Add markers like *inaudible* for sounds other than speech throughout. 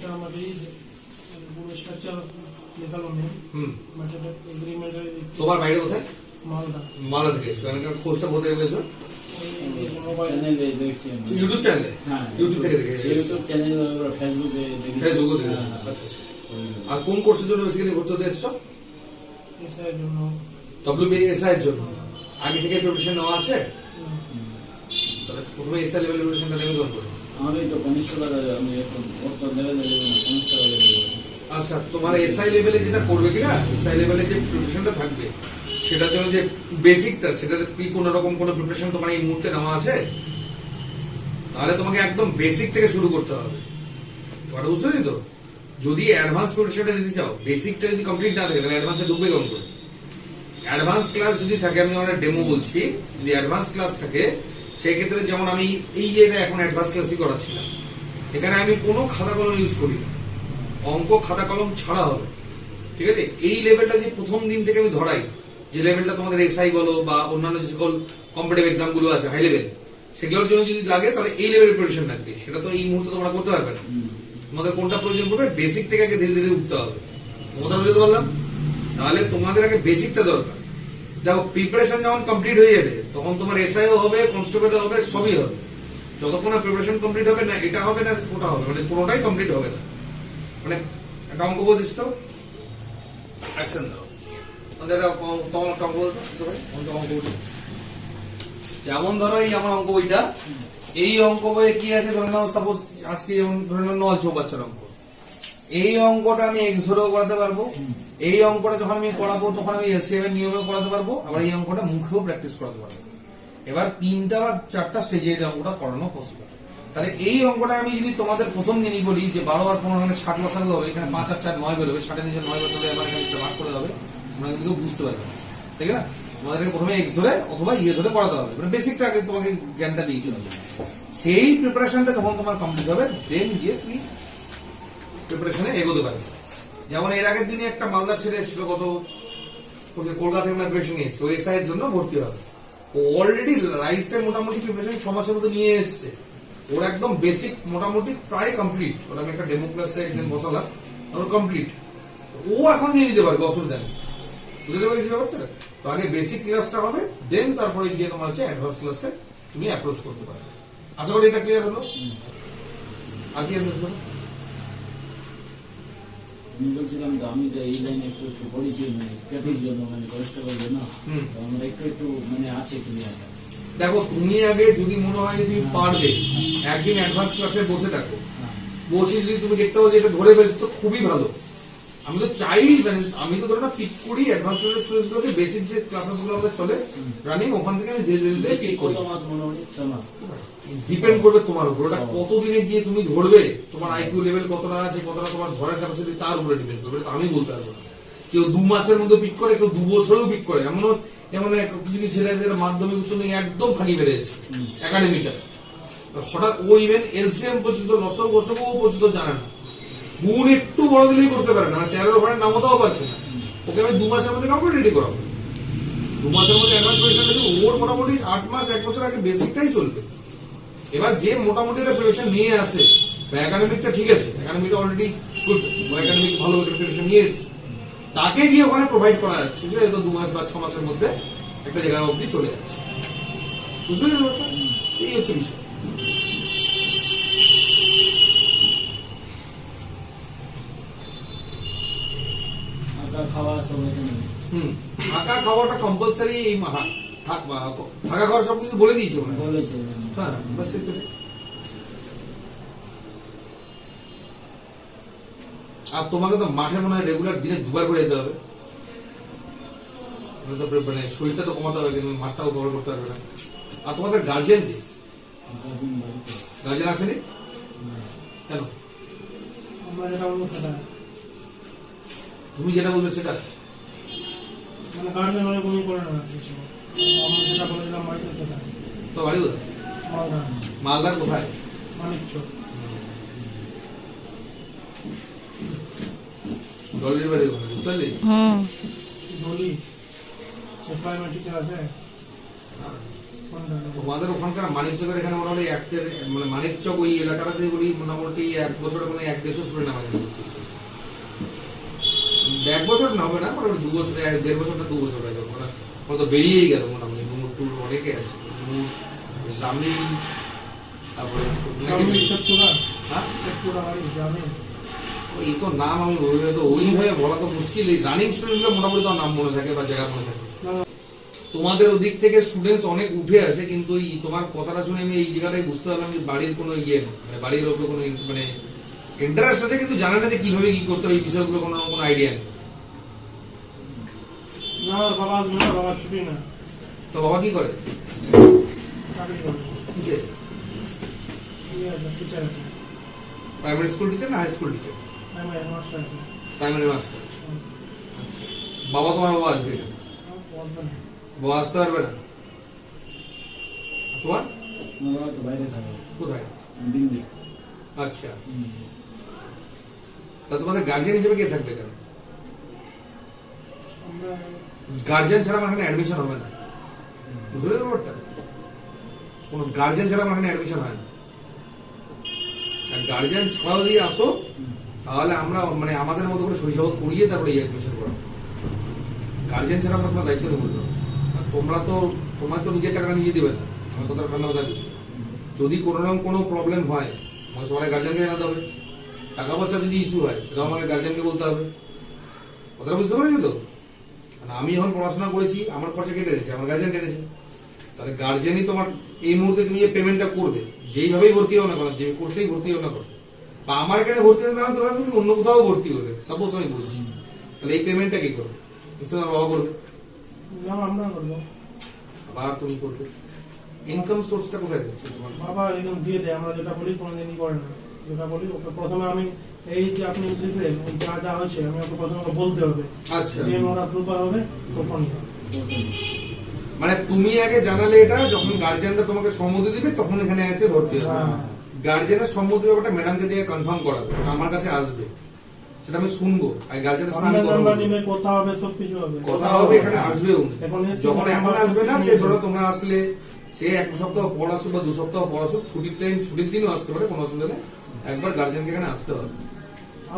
এটা আমাদের পুরো স্ট্রাকচার দেখাল নেই হুম। বাট এটা এগ্রিমেন্টের তোমার বাইরে কোথায়? মালটা মালা থেকে। খোঁজটা কোথায় পেয়েছ? মোবাইল চ্যানেলে দেখছি ইউটিউব চ্যানেলে হ্যাঁ ইউটিউব থেকে দেখে ইউটিউব চ্যানেল ফেসবুকে দেখি ফেসবুকে দেখে হ্যাঁ, হ্যাঁ। আচ্ছা আচ্ছা আর কোন কোর্সের জন্য বেসিক্যালি ভর্তি হতে এসছো? এসআইয়ের জন্য। ডব্লিউবিএসআই এর জন্য। আগে থেকে প্রিপারেশন নেওয়া আছে? তাহলে প্রথমে এসআই লেভেল প্রিপারেশনটা নেবে কোন করে। আমি তো কনিষ্ঠবার আমি এখন ওর লেভেলে দেবো না কনিষ্ঠবার দেবো আচ্ছা তোমার এসআই লেভেলে যেটা করবে কিনা এসআই লেভেলে যে প্রিপারেশনটা থাকবে, সেটার জন্য যে বেসিকটা সেটার কি কোনো রকম কোনো প্রিপারেশন তোমার এই মুহূর্তে নেওয়া আছে? তাহলে তোমাকে একদম বেসিক থেকে শুরু করতে হবে। তোমার বুঝতে তো? যদি অ্যাডভান্স প্রিপারেশনটা দিতে চাও বেসিকটা যদি কমপ্লিট না থাকে, তাহলে অ্যাডভান্সে ঢুকবে কেমন করে? অ্যাডভান্স ক্লাস যদি থাকে, আমি আমার ডেমো বলছি, যদি অ্যাডভান্স ক্লাস থাকে সেই ক্ষেত্রে যেমন আমি এই যে এটা এখন অ্যাডভান্স ক্লাসই করাচ্ছিলাম, এখানে আমি কোনো খাতা কলম ইউজ করি না অঙ্ক, খাতা কলম ছাড়া হবে। ঠিক আছে? এই লেভেলটা যে প্রথম দিন থেকে আমি ধরাই, যে লেভেলটা তোমাদের এসআই বলো বা অন্যান্য যে সকল কম্পিটিভ এক্সামগুলো আছে হাই লেভেল সেগুলোর জন্য যদি লাগে, তাহলে এই লেভেলের প্রিপারেশন থাকবে সেটা তো এই মুহূর্তে তোমরা করতে পারবে না। তোমাদের কোনটা প্রয়োজন পড়বে? বেসিক থেকে আগে ধীরে ধীরে উঠতে হবে। কথা বুঝতে পারলাম? তাহলে তোমাদের আগে বেসিকটা দরকার। দেখো প্রিপারেশন যখন কমপ্লিট হয়ে যাবে তখন তোমার এসআইও হবে কনস্টেবল হবে সবই হবে। যতক্ষণ না প্রিপারেশন কমপ্লিট হবে না এটা হবে না ওটা হবে মানে কোনোটাই কমপ্লিট হবে না। মানে একটা অঙ্ক বলছিস তো? অ্যাকশন দাও। তোমার একটা অঙ্ক বলতো? অঙ্ক। যেমন ধরো এই আমার অঙ্ক বইটা এই অঙ্ক বইয়ে কি আছে ধরে নাও সাপোজ আজকে যেমন ধরে নাও নল চৌবাচ্চার অঙ্ক। এই অঙ্কটা আমি এক্স ধরেও করাতে পারব। এই অঙ্কটা যখন আমি করাবো, তখন আমি এলসিএম এর নিয়মেও করাতে পারব। আবার এই অঙ্কটা মুখেও প্র্যাকটিস করাতে পারব। এবার তিনটা বা চারটা স্টেজে এই অঙ্কটা করানো পসিবল তাহলে এই অঙ্কটা আমি যদি তোমাদের প্রথম দিনই বলি যে বারো আর পনেরো মানে ষাট বসাতে হবে, এখানে পাঁচ আর চার নয় বেরোবে ষাটের নিচে নয় বসালে আমার এখানে ভাগ করে হবে তোমরা কিন্তু বুঝতে পারবে ঠিক না তোমাদেরকে প্রথমে এক্স ধরে অথবা ইয়ে ধরে করাতে হবে। মানে বেসিকটা আগে তোমাকে জ্ঞানটা দিয়ে দিতে হবে সেই প্রিপারেশনটা যখন তোমার কমপ্লিট হবে দেন গিয়ে তুমি প্রিপারেশনে এগোতে পারবে যেমন এর আগের দিনে একটা মালদা ছেড়ে এসেছিল কত কোথায় কলকাতা থেকে প্রিপারেশন নিয়ে এসছে। ওএসআই এর জন্য ভর্তি হবে। ও অলরেডি রাইসে মোটামুটি প্রিপারেশন ছ মাসের মতো নিয়ে এসছে। ওর একদম বেসিক মোটামুটি প্রায় কমপ্লিট ওর আমি একটা ডেমো ক্লাসে একদিন বসালাম। ওর কমপ্লিট ও এখন নিয়ে নিতে পারবে অসুবিধা নেই। বুঝতে পারছি ব্যাপারটা? তো আগে বেসিক ক্লাসটা হবে দেন তারপরে গিয়ে তোমার হচ্ছে অ্যাডভান্স ক্লাসে তুমি অ্যাপ্রোচ করতে পারবে। আশা করি এটা ক্লিয়ার হলো? আর কি? আমি বলছিলাম যে আমি যে এই লাইনে একটু একটু পড়েছি মানে ক্যাপির জন্য মানে কষ্ট জন্য না তো আমার একটু একটু মানে আছে ক্লিয়ার দেখো তুমি আগে যদি মনে হয় যে তুমি পারবে একদিন অ্যাডভান্স ক্লাসে বসে থাকো বসে যদি তুমি দেখতে পাও যে এটা ধরে ফেলছো তো খুবই ভালো। আমি তো চাই মানে আমি তো ধরো না পিক করি অ্যাডভান্স ক্লাসের স্টুডেন্টস গুলোকে বেসিক যে ক্লাসেসগুলো আমাদের চলে রানিং ওখান থেকে আমি ধীরে ধীরে বেশি করি। ডিপেন্ড করবে তোমার উপর। ওটা কতদিনে গিয়ে তুমি ধরবে? তোমার আইকিউ লেভেল কতটা আছে কতটা তোমার ধরার ক্যাপাসিটি তার উপরে ডিপেন্ড করবে। আমি বলতে পারব না। কেউ দু মাসের মধ্যে পিক করে কেউ দু বছরেও পিক করে। এমনও এমন এক- কিছু কিছু ছেলে যারা মাধ্যমিক উচ্চ একদম ফাঁকি বেড়েছে একাডেমিটা হঠাৎ ও ইভেন এলসিএম পর্যন্ত লসক বসকও পর্যন্ত জানে না। গুণ একটু বড় দিলেই করতে পারে না মানে তেরোর ওখানে নামতাও পারছে না। ওকে আমি দু মাসের মধ্যে কাউকে রেডি করাবো। দু মাসের মধ্যে অ্যাডভান্স দেবো, ওর মোটামুটি আট মাস, এক বছর আগে বেসিকটাই চলবে। এবার যে মোটামুটি একটা প্রিপারেশন নিয়ে আসে, বা একাডেমিকটা ঠিক আছে একাডেমিকটা অলরেডি গুড একাডেমিক ভালো প্রিপারেশন নিয়ে এসে তাকে গিয়ে ওখানে প্রোভাইড করা যাচ্ছে যে হয়তো দু মাস বা ছ মাসের মধ্যে একটা জায়গা অবধি চলে যাচ্ছে। বুঝতে? এই হচ্ছে বিষয়। খাওয়া সব এখানে হুম থাকা খাওয়াটা কম্পালসারি এই মাহা থাক থাকা খাওয়ার সব কিছু বলে দিয়েছে মনে বলেছে হ্যাঁ বাস। আর তোমাকে তো মাঠে মনে হয় রেগুলার দিনে দুবার করে যেতে হবে নাহলে তো মানে শরীরটা তো কমাতে হবে কিন্তু মাঠটাও কভার করতে পারবে না আর তোমাদের গার্জেন কি গার্জেন আসেনি কেন সেটা তুমি যেটা বলবে সেটা। মানে গার্জেন অনেক কমই করে না কিছু। আমরা যেটা বলেছিলাম বাড়িতে সেটা। তো বাড়ি কোথায়? মালদা। মালদার কোথায়? মানিক বাড়ি কোথায় বুঝতে পারলি? আছে। মানে তোমাদের ওখানকার মানিক চকের এখানে মোটামুটি এক মানে মানিক চক ওই এলাকাটাতে বলি মোটামুটি এক বছরে মানে এক দেড়শো স্টুডেন্ট আমাদের। ভর্তি। এক বছর না হবে না মোটামুটি দু বছর দেড় বছরটা দু বছর হয়ে যাবে মানে হয়তো বেরিয়েই গেল মোটামুটি ডুমুর টুর অনেকে আছে। ডুমুর জামিন তারপরে হ্যাঁ? জানেন এই তো নাম আমি তো ওইভাবে বলা তো মুশকিল। এই রানিং স্টুডেন্টগুলো মোটামুটি তো নাম মনে থাকে বা জায়গা মনে থাকে। তোমাদের ওদিক থেকে স্টুডেন্টস অনেক উঠে আসে কিন্তু তোমার কথাটা শুনে আমি এই জায়গাটাই বুঝতে পারলাম যে বাড়ির কোনো ইয়ে মানে বাড়ির ওপরে কোনো মানে ইন্টারেস্ট আছে কিন্তু জানা না যে কীভাবে কি করতে হবে এই বিষয়গুলো কোনো কোনো আইডিয়া নেই। না আমার বাবা আসবে না বাবা ছুটি না। তো বাবা কি করে? প্রাইমারি স্কুল টিচার না high school teacher primary master বাবা তোমার বাবা আসবে না। বাবা আসতে পারবে না? তোমার? আমার বাবা তো বাইরে থাকে। কোথায়? আচ্ছা। তা তোমাদের গার্জিয়ান হিসেবে কে থাকবে কেন আমরা গার্জিয়ান ছাড়া আমার এখানে অ্যাডমিশন হবে না। বুঝলে তো ব্যাপারটা? কোনো গার্জিয়ান ছাড়া আমার এখানে অ্যাডমিশন হয় না। গার্জিয়ান ছাড়াও যদি আসো, তাহলে আমরা মানে আমাদের মতো করে শৈশব করিয়ে তারপরে অ্যাডমিশন করা গার্জিয়ান ছাড়া আমরা কোনো দায়িত্ব নেব আর তোমরা তো, তোমার তো নিজের টাকা নিয়ে দেবে না। আমার কথা যদি কোনো রকম কোনো প্রবলেম হয় আমাকে সবাই গার্জিয়ানকে জানাতে হবে। টাকা পয়সা যদি ইস্যু হয় সেটাও আমাকে গার্জেনকে বলতে হবে। কথাটা বুঝতে পেরেছি তো? মানে আমি যখন পড়াশোনা করেছি আমার খরচা কেটে দিয়েছে আমার গার্জেন টেনেছে তাহলে গার্জেনই তোমার এই মুহূর্তে তুমি যে পেমেন্টটা করবে যেইভাবেই ভর্তি হও না কেন যে কোর্সেই ভর্তি হও না কেন বা আমার এখানে ভর্তি হতে না হতে পারে তুমি অন্য কোথাও ভর্তি হবে সাপোজ আমি বলছি। তাহলে এই পেমেন্টটা কি করবে? নিশ্চয় বাবা করবে। না আমরা করব। আবার তুমি করবে। ইনকাম সোর্সটা কোথায়? দিচ্ছে তোমার বাবা একদম দিয়ে দেয় আমরা যেটা বলি কোনোদিনই করে না। যেটা বলি ওকে প্রথমে আমি এই যে আপনি লিখলেন যা যা হয়েছে আমি ওকে প্রথমে বলতে হবে। আচ্ছা। ওরা প্রুপার হবে তখনই মানে তুমি আগে জানালে এটা যখন তোমাকে সম্মতি দিবে তখন এখানে এসে ভর্তি হবে। হ্যাঁ। সম্মতি ব্যাপারটা ম্যাডামকে দিয়ে কনফার্ম করাবে আমার কাছে আসবে। সেটা আমি শুনব। আর গার্জেনের সাথে কথা হবে সব কিছু হবে। কথা হবে এখানে আসবেও উনি। যখন এখন আসবে না সে ধরো তোমরা আসলে সে এক সপ্তাহ পর আসুক বা দু সপ্তাহ পর আসুক ছুটির টাইম ছুটির দিনও আসতে পারে কোনো অসুবিধা নেই। একবার গার্জেনকে এখানে আসতে হবে।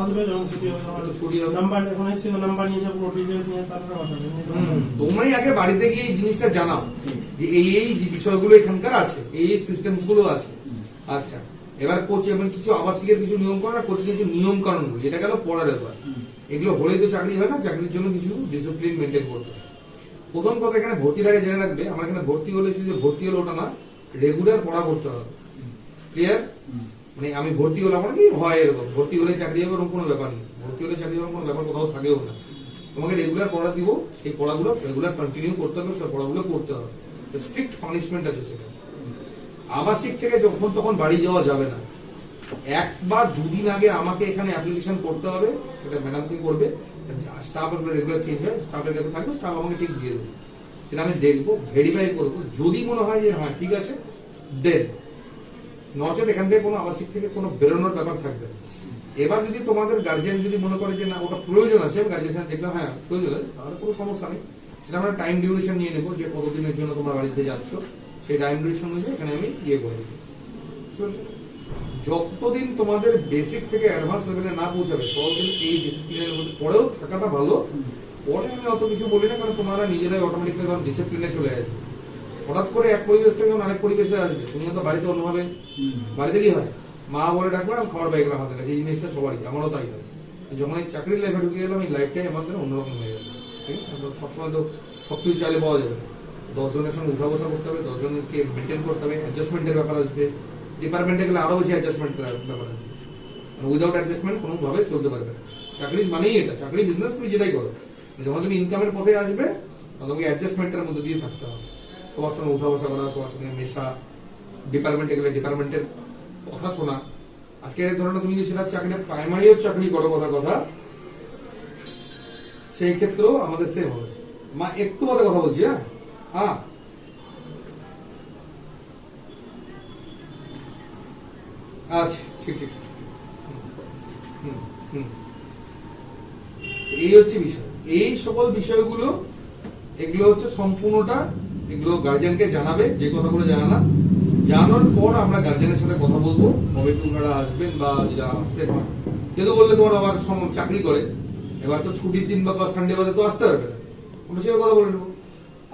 আসবে যখন ছুটি হবে আমার ছুটি হবে। নাম্বার এখন এসে নাম্বার নিয়ে যাব ডিটেলস নিয়ে তারপরে কথা হবে এমনি তো হুম, হবে। তোমরাই আগে বাড়িতে গিয়ে এই জিনিসটা জানাও যে এই এই বিষয়গুলো এখানকার আছে এই এই সিস্টেমসগুলো আছে। আচ্ছা এবার কোচ কিছু আবাসিকের কিছু নিয়ম কোচ কিছু নিয়ম কানুন এটা গেল পরের ব্যাপার। এগুলো হলেই তো চাকরি হয় না চাকরির জন্য কিছু ডিসিপ্লিন মেনটেন করতে হয়। প্রথম কথা এখানে ভর্তির আগে জেনে রাখবে আমার এখানে ভর্তি হলে শুধু যে ভর্তি হলো ওটা না রেগুলার পড়া করতে হবে। ক্লিয়ার মানে আমি ভর্তি হলে আমার কি? হয় এরকম। ভর্তি হলে চাকরি হবে এরকম কোনো ব্যাপার নেই। ভর্তি হলে চাকরি হবে কোনো ব্যাপার কোথাও থাকেও না। তোমাকে রেগুলার পড়া দিব, সেই পড়াগুলো রেগুলার কন্টিনিউ করতে হবে সেই পড়াগুলো করতে হবে। স্ট্রিক্ট পানিশমেন্ট আছে সেখানে আবাসিক থেকে যখন তখন বাড়ি যাওয়া যাবে না। একবার দুদিন আগে আমাকে এখানে অ্যাপ্লিকেশন করতে হবে, সেটা ম্যাডাম কি করবে। স্টাফ আপনার রেগুলার চেঞ্জ হয় স্টাফের কাছে থাকবে স্টাফ আমাকে ঠিক দিয়ে দেবে। সেটা আমি দেখব ভেরিফাই করব। যদি মনে হয় যে হ্যাঁ ঠিক আছে দেন নচেত এখান থেকে কোনো আবাসিক থেকে কোনো বেরোনোর ব্যাপার থাকবে এবার যদি তোমাদের গার্জিয়ান যদি মনে করে যে না, ওটা প্রয়োজন আছে গার্জিয়ান দেখলাম হ্যাঁ প্রয়োজন আছে, তাহলে কোনো সমস্যা নেই। সেটা আমরা টাইম ডিউরেশন নিয়ে নেব, যে কতদিনের জন্য তোমরা বাড়িতে যাচ্ছ। সেই টাইম ডিউরেশন অনুযায়ী এখানে আমি ইয়ে করে দেবো। যতদিন তোমাদের বেসিক থেকে অ্যাডভান্স লেভেলে না পৌঁছাবে, ততদিন এই ডিসিপ্লিনের মধ্যে পরেও থাকাটা ভালো। পরে আমি অত কিছু বলি না, কারণ তোমরা নিজেরাই অটোমেটিকলি তখন ডিসিপ্লিনে চলে আসবে। হঠাৎ করে এক পরিবেশ থেকে অন্য আরেক পরিবেশে আসবে। তুমি তো বাড়িতে অন্যভাবে বাড়িতে কি হয়? মা বলে ডাকলাম খাবার পাই গেলাম হাতের কাছে এই জিনিসটা সবারই আমারও তাই হয়। যখন এই চাকরির লাইফে ঢুকে গেলাম এই লাইফটাই জন্য অন্যরকম হয়ে গেছে। ঠিক আছে? সবসময় তো সব কিছু চাইলে পাওয়া যাবে। দশজনের সঙ্গে উঠা বসা করতে হবে দশজনকে মেনটেন করতে হবে অ্যাডজাস্টমেন্টের ব্যাপার আসবে। ডিপার্টমেন্টে গেলে আরও বেশি অ্যাডজাস্টমেন্ট ব্যাপার আসবে। উইদাউট অ্যাডজাস্টমেন্ট কোনোভাবে চলতে পারবে না। চাকরির মানেই এটা চাকরি বিজনেস তুমি যেটাই করো। যখন তুমি ইনকামের পথে আসবে তখন তোমাকে অ্যাডজাস্টমেন্টের মধ্যে দিয়ে থাকতে হবে। সবার সঙ্গে উঠা বসা করা সবার সঙ্গে মেশা ডিপার্টমেন্টে গেলে ডিপার্টমেন্টের কথা শোনা আজকে এই ধরনের তুমি যে সেটা চাকরি প্রাইমারিও চাকরি করো কথা কথা সেই ক্ষেত্রেও আমাদের সেম হবে মা একটু মতো কথা বলছি হ্যাঁ হ্যাঁ আচ্ছা ঠিক ঠিক ঠিক। হুম, হুম। এই হচ্ছে বিষয় এই সকল বিষয়গুলো এগুলো হচ্ছে সম্পূর্ণটা এগুলো গার্জিয়ানকে জানাবে, যে কথাগুলো জানালাম। জানানোর পর আমরা গার্জিয়ানের সাথে কথা বলব। কবে ওনারা আসবেন বা যারা আসতে পারে কিন্তু বললে তোমার আবার চাকরি করে। এবার তো ছুটির দিন বা সানডে বাদে তো আসতে পারবে না। আমরা সেভাবে কথা বলে নেব।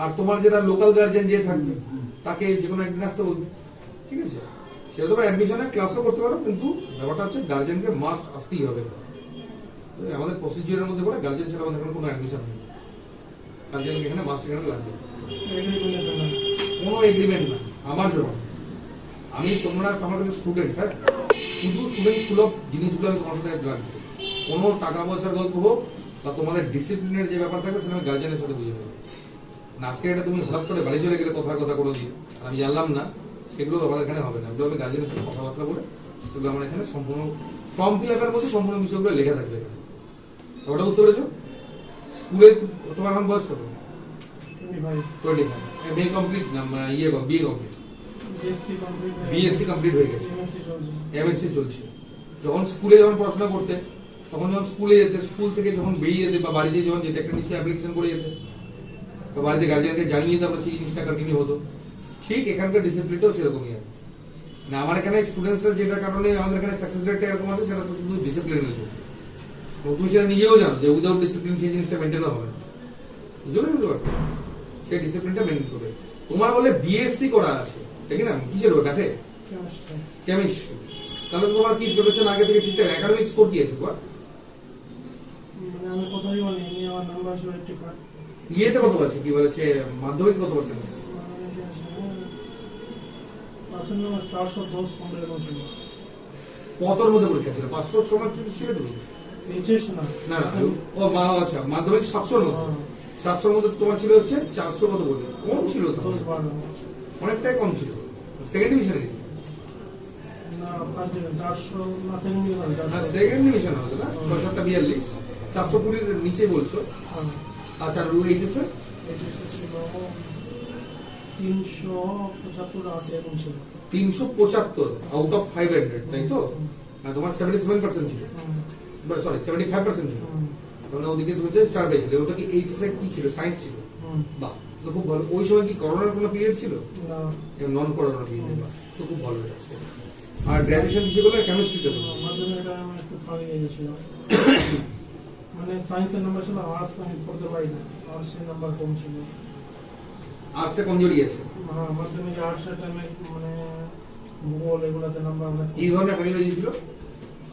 আর তোমার যেটা লোকাল গার্জিয়ান যে থাকবে, তাকে যে কোনো একদিন আসতে বলবে। ঠিক আছে? সেটা তোমরা অ্যাডমিশনে ক্লাসও করতে পারো, কিন্তু ব্যাপারটা হচ্ছে গার্জিয়ানকে মাস্ট আসতেই হবে। আমাদের প্রসিজিওরের মধ্যে পড়ে গার্জিয়ান ছাড়া আমাদের কোনো অ্যাডমিশন নেই। গার্জিয়ানকে এখানে মাস্ট এখানে লাগবে। কোনো এগ্রিমেন্ট না, আমার জন্য। আমি তোমরা আমার কাছে স্টুডেন্ট হ্যাঁ? শুধু স্টুডেন্ট সুলভ জিনিসগুলো আমি তোমার সাথে রাখব। কোনো টাকা পয়সার গল্প হোক বা তোমাদের ডিসিপ্লিনের যে ব্যাপার থাকবে, সেটা আমি গার্জিয়ানের সাথে বুঝে নেব না, আজকে এটা তুমি হঠাৎ করে বাড়ি চলে গেলে কথার কথা কোনো দিন আমি জানলাম না, সেগুলো আমাদের এখানে হবে না। এগুলো আমি গার্জিয়ানের সাথে কথাবার্তা বলে সেগুলো আমার এখানে সম্পূর্ণ ফর্ম ফিল আপের মধ্যে সম্পূর্ণ বিষয়গুলো লেখা থাকবে এখানে। ওটা বুঝতে পেরেছ? স্কুলে তোমার এখন বয়স কত? Twenty five twenty five complete না ইয়ে BA complete BSc complete BSc complete হয়ে গেছে। এমএসসি চলছে। যখন স্কুলে যখন পড়াশোনা করতে তখন যখন স্কুলে যেতে স্কুল থেকে যখন বেরিয়ে যেতে বা বাড়িতে যখন যেতে একটা নিচে অ্যাপ্লিকেশন করে যেতে। বা বাড়িতে গার্জিয়ানকে জানিয়ে তারপরে সেই জিনিসটা কন্টিনিউ হতো। ঠিক এখানকার ডিসিপ্লিনটাও সেরকমই আছে। না আমার এখানে স্টুডেন্টসরা যেটা কারণে আমাদের এখানে সাকসেস রেটটা এরকম আছে সেটা তো শুধু ডিসিপ্লিনের জন্য। তুমি সেটা নিজেও জানো যে উইদাউট ডিসিপ্লিন সেই জিনিসটা মেনটেনও হবে না। বুঝতে পেরেছ? সেই ডিসিপ্লিনটা মেনটেন করবে। তোমার বলে বিএসসি করা আছে ঠিক না? কিসের ওটা? কেমিস্ট্রি তাহলে তোমার কি প্রিপারেশন আগে থেকে ঠিকঠাক? একাডেমিক স্কোর কি আছে তোমার মানে আমি কোথায় বলি? আমার নাম্বার ছিল ইয়েতে কত আছে কি বলেছে? মাধ্যমিক কত পার্সেন্ট আছে কতর মধ্যে পরীক্ষা ছিল? পাঁচশো সময় ছিল তুমি? এইচএস না। না ও আচ্ছা মাধ্যমিক সাতশোর মধ্যে। হ্যাঁ, সাতশোর মধ্যে তোমার ছিল হচ্ছে চারশো কত বলে কম ছিল অনেকটাই কম ছিল। সেকেন্ড ডিভিশনে গেছিল সেকেন্ড ডিভিশন হতো না ছয় সাতটা বিয়াল্লিশ। চারশো কুড়ির নিচে বলছো? হ্যাঁ। আচ্ছা আর এইচএস তিনশো পঁচাত্তর আশি এরকম ছিল। তিনশো পঁচাত্তর আউট অফ ফাইভ হান্ড্রেড তাই তো? তোমার সেভেন্টি সেভেন পার্সেন্ট ছিল সরি সেভেন্টি ফাইভ পার্সেন্ট ছিল। তাহলে ওদিকে তুমি স্টার পেয়েছিলে ওটা কি এইচএস এ কি ছিল? সায়েন্স ছিল। হুম। বাহ তো খুব ভালো। ওই সময় কি করোনার কোনো পিরিয়ড ছিল? না, নন করোনা পিরিয়ড তো খুব ভালো এটা। আর গ্র্যাজুয়েশন কিসে করলে কেমিস্ট্রিতে করলে মাধ্যমিকটা আমি একটু ফাঁকি গিয়েছিলাম *coughs* মানে সায়েন্সের নাম্বার ছিল আর্টস আমি পড়তে পারি না। আর্টসের নাম্বার কম ছিল। আর্টসে কমজোরি আছে হ্যাঁ মাধ্যমিক আর্টসের টাইমে মানে ভূগোল এগুলোতে নাম্বার অনেক কি ধরনের ফাঁকি ছিল?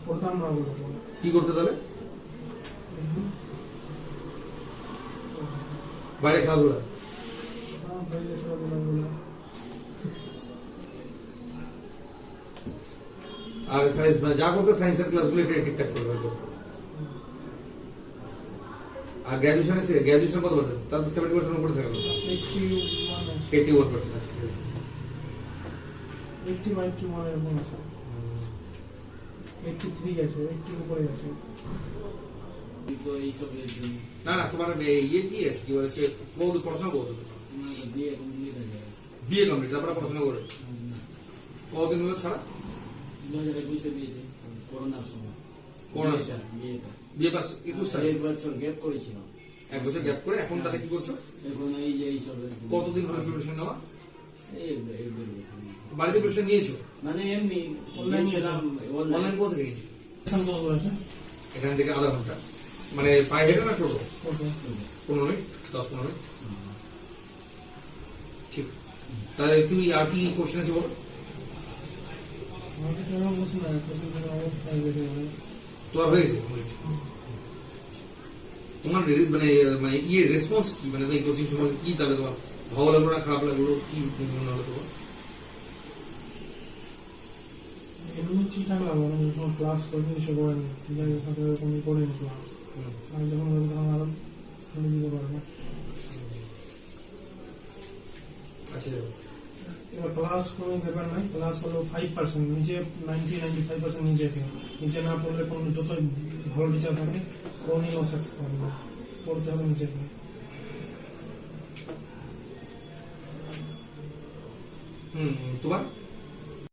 পড়তাম না ওগুলো কি করতে তাহলে? বাইরে খেলাধুলা। আর মানে যা করতে সায়েন্সের ক্লাসগুলো একটু ঠিকঠাক করে বের করতে আর গ্র্যাজুয়েশনে গ্র্যাজুয়েশন কত পার্সেন্ট তার সেভেন্টি পার্সেন্ট উপরে eighty one eighty one percent আছে। এইটটি বা এইটটি ওয়ান এরকম আছে। এইটটি থ্রি আছে এইটটির উপরে আছে। না না তোমার ইয়ে কি আছে কি বলেছে বহু পড়াশোনা তোমার বিয়ে কমপ্লিট তারপরে পড়াশোনা করে। কতদিন হলো ছাড়া? দু হাজার একুশে দিয়েছে করোনার সময়। করোনার বিয়েটা, বিয়েটা। বিয়ে পাস একুশ সালে এক বছর গ্যাপ করেছিলাম এক বছর গ্যাপ করে এখন তাহলে কি করছ? এখন এই যে এইসবের কতদিন হলো প্রিপারেশন নেওয়া? এই বাড়িতে প্রিপারেশন নিয়েছো? মানে এমনি অনলাইন অনলাইন কোথা থেকে নিয়েছো? এখান থেকে আধা ঘণ্টা। মানে পায়ে হেঁটে না টোটো? পনেরো মিনিট দশ পনেরো মিনিট? ঠিক। তাহলে তুমি আর কি কোশ্চেন আছে বলো? মানে? তোমার হয়েছে তোমার মানে মানে ইয়ে রেসপন্স কি? মানে এই কোচিং সময় কি তাহলে তোমার? ভালো লাগল না খারাপ লাগল? কি মনে হলো তোমার? এমনি ঠিকঠাক লাগল ক্লাস করিনি কিছু করেনি। ঠিক আছে করিনি ক্লাস। আমি যখন বলব তখন আরও পারব আচ্ছা এবার ক্লাস কোনো ব্যাপার নয় ক্লাস হলো ফাইভ পার্সেন্ট নিচে নাইনটি নাইনটি ফাইভ পার্সেন্ট নিচেকে নিচে না পড়লে কোনো যতই ভালো টিচার থাকে কোনো সাকসেস পাবে না। পড়তে হবে নিচেকে হুম, তোমার?